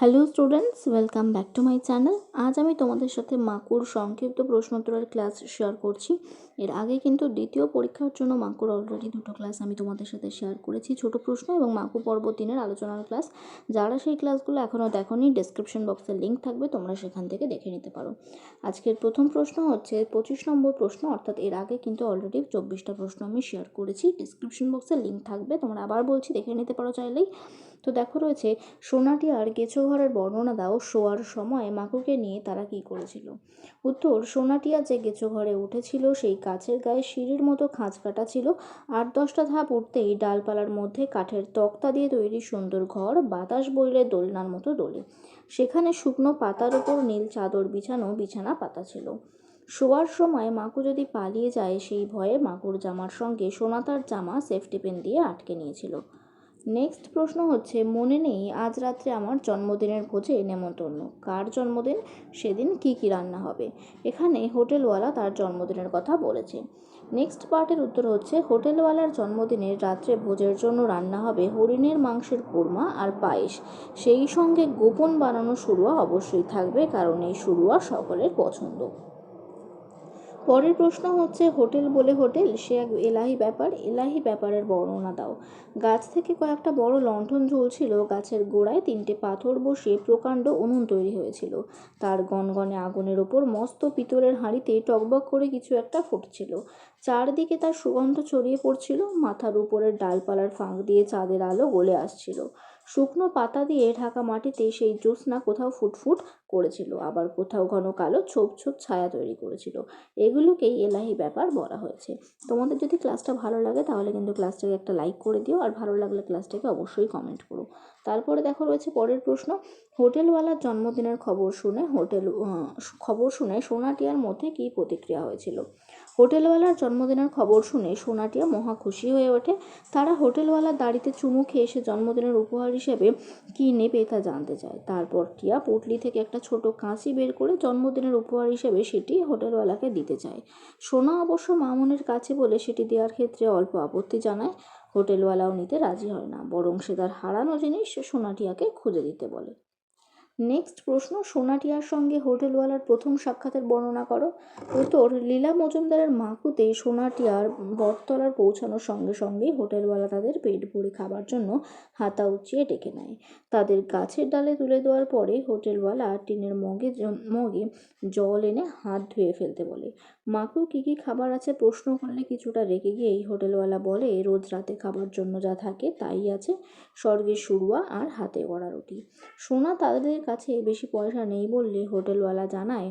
Hello students welcome back to my channel আজ আমি তোমাদের সাথে মাকুর সংক্ষিপ্ত প্রশ্নোত্তরের ক্লাস শেয়ার করছি। এর আগে কিন্তু দ্বিতীয় পরীক্ষার জন্য মাকুর অলরেডি দুটো ক্লাস আমি তোমাদের সাথে শেয়ার করেছি, ছোট প্রশ্ন এবং মাকু পর্ব তিনের আলোচনার ক্লাস যারা সেই ক্লাসগুলো এখনও দেখোনি ডেসক্রিপশন বক্সে লিঙ্ক থাকবে, তোমরা সেখান থেকে দেখে নিতে পারো। আজকের প্রথম প্রশ্ন হচ্ছে, পঁচিশ নম্বর প্রশ্ন, অর্থাৎ এর আগে কিন্তু অলরেডি চব্বিশটা প্রশ্ন আমি শেয়ার করেছি। ডেসক্রিপশন বক্সে লিঙ্ক থাকবে, তোমরা আবার বলছি, দেখে নিতে পারো চাইলেই। তো দেখো রয়েছে সোনাটিয়ার গেছো ঘরের বর্ণনা দাও, শোয়ার সময় মাকুকে নিয়ে তারা কি করেছিল? উত্তর, সোনাটিয়া যে গেছো ঘরে উঠেছিল, সেই কাছের গায়ে সিঁড়ির মতো খাঁজ কাটা ছিল। আট দশটা ধাপ উঠতেই ডালপালার মধ্যে কাঠের তক্তা দিয়ে তৈরি সুন্দর ঘর, বাতাস বইলে দোলনার মতো দোলে। সেখানে শুকনো পাতার ওপর নীল চাদর বিছানো বিছানা পাতা ছিল। শোয়ার সময় মাকু যদি পালিয়ে যায়, সেই ভয়ে মাকুর জামার সঙ্গে সোনাতার জামা সেফটি পেন দিয়ে আটকে নিয়েছিল। নেক্সট প্রশ্ন হচ্ছে, মনে নেই আজ রাত্রে আমার জন্মদিনের ভোজে নেমন্তন্ন। কার জন্মদিন? সেদিন কি কি রান্না হবে? এখানে হোটেলওয়ালা তার জন্মদিনের কথা বলেছে। নেক্সট পার্টের উত্তর হচ্ছে, হোটেলওয়ালার জন্মদিনের রাত্রে ভোজের জন্য রান্না হবে হরিণের মাংসের কোরমা আর পায়েস। সেই সঙ্গে গোপন বানানো শুরুয়া অবশ্যই থাকবে, কারণ এই শুরুয়া সকলের পছন্দ। পরের প্রশ্ন হচ্ছে, হোটেল বলে হোটেল, সে এক এলাহি ব্যাপার, এলাহি ব্যাপারের বর্ণনা দাও। গাছ থেকে কয়েকটা বড় লণ্ঠন ঝুলছিল, গাছের গোড়ায় তিনটে পাথর বসিয়ে প্রকাণ্ড উনুন তৈরি হয়েছিল। তার গনগনে আগুনের ওপর মস্ত পিতলের হাঁড়িতে টকবক করে কিছু একটা ফুটছিল। চারদিকে তার সুগন্ধ ছড়িয়ে পড়ছিল, মাথার উপরের ডালপালার ফাঁক দিয়ে চাঁদের আলো গলে আসছিল। শুকনো পাতা দিয়ে ঢাকা মাটিতে সেই জ্যোৎস্না কোথাও ফুটফুট করেছিল, আবার কোথাও ঘন কালো ছোপ ছোপ ছায়া তৈরি করেছিল। এগুলোকেই এলাহি ব্যাপার বলা হয়েছে। তোমাদের যদি ক্লাসটা ভালো লাগে, তাহলে কিন্তু ক্লাসটাকে একটা লাইক করে দিও, আর ভালো লাগলে ক্লাসটাকে অবশ্যই কমেন্ট করো। তারপরে দেখো রয়েছে পরের প্রশ্ন, হোটেলওয়ালার জন্মদিনের খবর শুনে হোটেল খবর শুনে সোনাটিয়ার মধ্যে কী প্রতিক্রিয়া হয়েছিল? হোটেলওয়ালার জন্মদিনের খবর শুনে সোনাটিয়া মহা খুশি হয়ে ওঠে। তারা হোটেলওয়ালার দাড়িতে চুমু খেয়ে এসে জন্মদিনের উপহার হিসেবে কী নেবে তা জানতে চায়। তারপর টিয়া পুটলি থেকে একটা ছোট কাঁচি বের করে জন্মদিনের উপহার হিসেবে সেটি হোটেলওয়ালাকে দিতে চায়। সোনা অবশ্য মামুনের কাছে বলে সেটি দেওয়ার ক্ষেত্রে অল্প আপত্তি জানায়। হোটেলওয়ালাও নিতে রাজি হয় না, বরং সে তার হারানো জিনিস সোনাটিয়াকে খুঁজে দিতে বলে। নেক্সট প্রশ্ন, সোনাটিয়ার সঙ্গে হোটেলওয়ালার প্রথম সাক্ষাতের বর্ণনা করো। উত্তর, লীলা মজুমদারের মাকুতে সোনাটিয়ার বটতলার পৌঁছানোর সঙ্গে সঙ্গেই হোটেলওয়ালা তাদের পেট ভরে খাবার জন্য হাতা উঁচিয়ে ডেকে নেয়। তাদের গাছের ডালে তুলে দেওয়ার পরে হোটেলওয়ালা টিনের মগে মগে জল এনে হাত ধুয়ে ফেলতে বলে। মাকু কী কী খাবার আছে প্রশ্ন করলে কিছুটা রেগে এই হোটেলওয়ালা বলে, রোজ রাতে খাবার জন্য যা থাকে তাই আছে স্বর্গের সুরুয়া আর হাতে গড়া রুটি। সোনা তাদের কাছে বেশি পয়সা নেই বললে হোটেলওয়ালা জানায়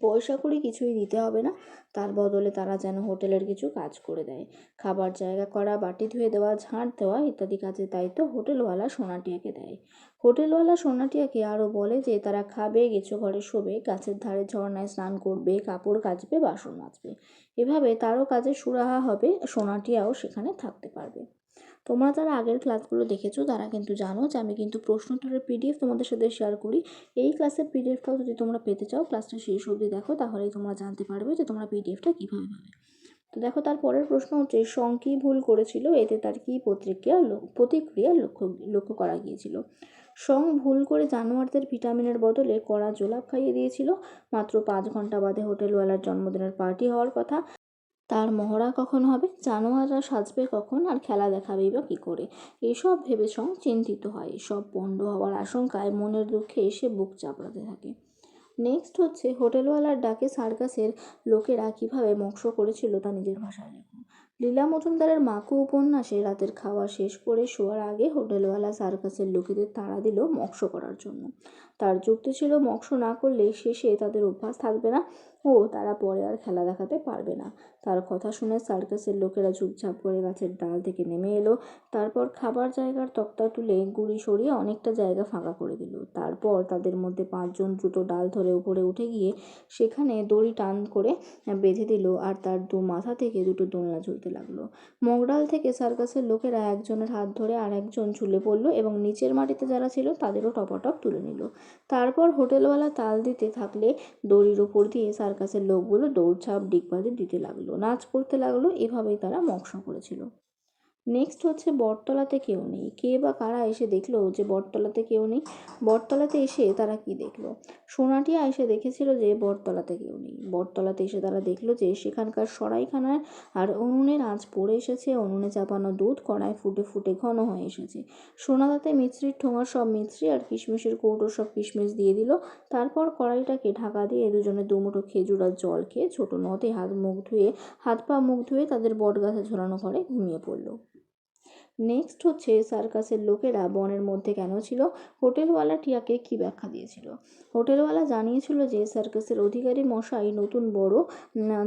পয়সা কড়ি কিছুই দিতে হবে না। তার বদলে তারা যেন হোটেলের কিছু কাজ করে দেয়। খাবার জায়গা করা, বাটি ধুয়ে দেওয়া, ঝাঁট দেওয়া ইত্যাদি কাজের দায়িত্ব হোটেলওয়ালা সোনাটিয়াকে দেয়। হোটেলওয়ালা সোনাটিয়াকে আরও বলে যে, তারা খাবে, গেছো ঘরে শোবে, গাছের ধারে ঝর্ণায় স্নান করবে, কাপড় কাচবে, বাসন মাজবে। এভাবে তারও কাজে সুরাহা হবে, সোনাটিয়াও সেখানে থাকতে পারবে। তোমরা যারা আগের ক্লাসগুলো দেখেছ, তারা কিন্তু জানো যে আমি কিন্তু প্রশ্নোত্তরের পিডিএফ তোমাদের সাথে শেয়ার করি। এই ক্লাসের পিডিএফটাও যদি তোমরা পেতে চাও ক্লাসটা শেষ অবধি দেখো, তাহলেই তোমরা জানতে পারবে যে তোমরা পিডিএফটা কীভাবে পাবে। তো দেখো, তার পরের প্রশ্ন হচ্ছে সং কী ভুল করেছিল? এতে তার কী প্রতিক্রিয়া প্রতিক্রিয়া লক্ষ্য লক্ষ্য করা গিয়েছিল? সং ভুল করে জানোয়ারদের ভিটামিনের বদলে কড়া জোলাপ খাইয়ে দিয়েছিল। মাত্র পাঁচ ঘণ্টা বাদে হোটেলওয়ালার জন্মদিনের পার্টি হওয়ার কথা। তার মহড়া কখন হবে? জানোয়াররা সাজবে কখন? আর খেলা দেখাবেই বা কী করে? এসব ভেবে সং চিন্তিত হয়। সব পণ্ড হওয়ার আশঙ্কায় মনের দুঃখে এসে বুক চাপড়াতে থাকে। নেক্সট হচ্ছে, হোটেলওয়ালার ডাকে সার্কাসের লোকেরা কীভাবে মৎস করেছিল তা নিজের ভাষায় লেখো। লীলা মজুমদারের মাকু উপন্যাসে রাতের খাওয়া শেষ করে শোয়ার আগে হোটেলওয়ালা সার্কাসের লোকেদের তাড়া দিল মৎস করার জন্য। তার যুক্তি ছিল মৎস না করলে শেষে তাদের অভ্যাস থাকবে না। ও তারা পরে আর খেলা দেখাতে পারবে না। তার কথা শুনে সার্কাসের লোকেরা চুপচাপ করে গাছের ডাল থেকে নেমে এলো। তারপর খাবার জায়গার তক্তা তুলে গুড়ি সরিয়ে অনেকটা জায়গা ফাঁকা করে দিল। তারপর তাদের মধ্যে পাঁচজন দ্রুত ডাল ধরে উপরে উঠে গিয়ে সেখানে দড়ি টান করে বেঁধে দিল আর তার দু মাথা থেকে দুটো দোলনা ঝুলতে লাগল। মগডাল থেকে সার্কাসের লোকেরা একজনের হাত ধরে আর একজন ঝুলে পড়ল এবং নিচের মাটিতে যারা ছিল তাদেরও টপাটপ তুলে নিল। তারপর হোটেলওয়ালা তাল দিতে থাকলে দড়ির উপর দিয়ে সার্কাসের লোকগুলো দৌড়ঝাঁপ ডিগবাজি দিতে লাগল। নাচ করতে লাগল এভাবেই তারা মৎস্য করেছিল। নেক্সট হচ্ছে বটতলাতে কেউ নেই। কে বা কারা এসে দেখল যে বটতলাতে কেউ নেই? বটতলাতে এসে তারা কি দেখল? সোনাটিয়া এসে দেখেছিল যে বটতলাতে কেউ নেই। বটতলাতে এসে তারা দেখল যে সেখানকার সরাইখানায় আর উনুনের আঁচ পড়ে এসেছে। উনুনে চাপানো দুধ কড়ায় ফুটে ফুটে ঘন হয়ে এসেছে। সোনাদাতে মিছরির ঠোঙার সব মিছরি আর কিশমিশের কৌটো সব কিশমিশ দিয়ে দিল। তারপর কড়াইটাকে ঢাকা দিয়ে দুজনে দুমুঠো খেজুর আর জল খেয়ে ছোটো নদে হাত মুখ ধুয়ে, হাত পা মুখ ধুয়ে তাদের বটগাছে ঝোলানো ঘরে ঘুমিয়ে পড়ল। নেক্সট হচ্ছে সার্কাসের লোকেরা বনের মধ্যে কেন ছিল? হোটেলওয়ালা টিয়াকে কী ব্যাখ্যা দিয়েছিল? হোটেলওয়ালা জানিয়েছিল যে সার্কাসের অধিকারী মশাই নতুন বড়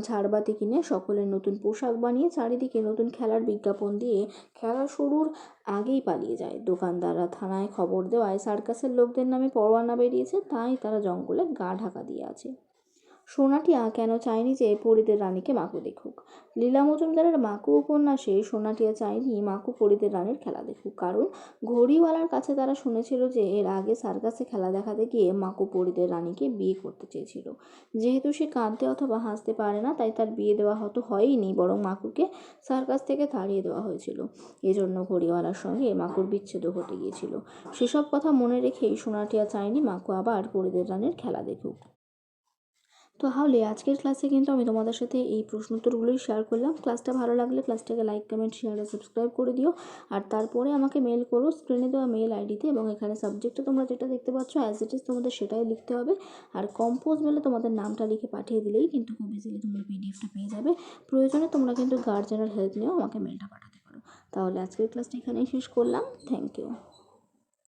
ঝাড়বাতি কিনে সকলের নতুন পোশাক বানিয়ে চারিদিকে নতুন খেলার বিজ্ঞাপন দিয়ে খেলা শুরুর আগেই পালিয়ে যায়। দোকানদাররা থানায় খবর দেওয়ায় সার্কাসের লোকদের নামে পরোয়ানা বেরিয়েছে, তাই তারা জঙ্গলে গা ঢাকা দিয়ে আছে। সোনাটিয়া কেন চায়নি যে পরিদের রানীকে মাকু দেখুক? লীলা মজুমদারের মাকু উপন্যাসে সোনাটিয়া চায়নি মাকু পরিদের রানীর খেলা দেখুক। কারণ ঘড়িওয়ালার কাছে তারা শুনেছিল যে এর আগে সার্কাসে খেলা দেখাতে গিয়ে মাকু পরিদের রানীকে বিয়ে করতে চেয়েছিল। যেহেতু সে কাঁদতে অথবা হাসতে পারে না, তাই তার বিয়ে দেওয়া হয়তো হয়ইনি বরং মাকুকে সার্কাস থেকে তাড়িয়ে দেওয়া হয়েছিল। এজন্য ঘড়িওয়ালার সঙ্গে মাকুর বিচ্ছেদ ঘটে গিয়েছিল। সেসব কথা মনে রেখেই সোনাটিয়া চায়নি মাকু আবার পরিদের রানীর খেলা দেখুক। তাহলে আজকের ক্লাসে কিন্তু আমি তোমাদের সাথে এই প্রশ্ন উত্তরগুলোই শেয়ার করলাম ক্লাসটা ভালো লাগলে ক্লাসটাকে লাইক কমেন্ট শেয়ার আর সাবস্ক্রাইব করে দিও। আর তারপরে আমাকে মেল করো স্ক্রিনে দেওয়া মেল আইডিতে এবং এখানে সাবজেক্টটা তোমরা যেটা দেখতে পাচ্ছ অ্যাজ ইট ইজ তোমাদের সেটাই লিখতে হবে। আর কম্পোজ মেলে তোমাদের নামটা লিখে পাঠিয়ে দিলেই কিন্তু খুব ইজিলি তোমরা পিডিএফটা পেয়ে যাবে। প্রয়োজনে তোমরা কিন্তু গার্জেনের হেল্প নিয়েও আমাকে মেলটা পাঠাতে পারো। তাহলে আজকের ক্লাসটা এখানেই শেষ করলাম। Thank you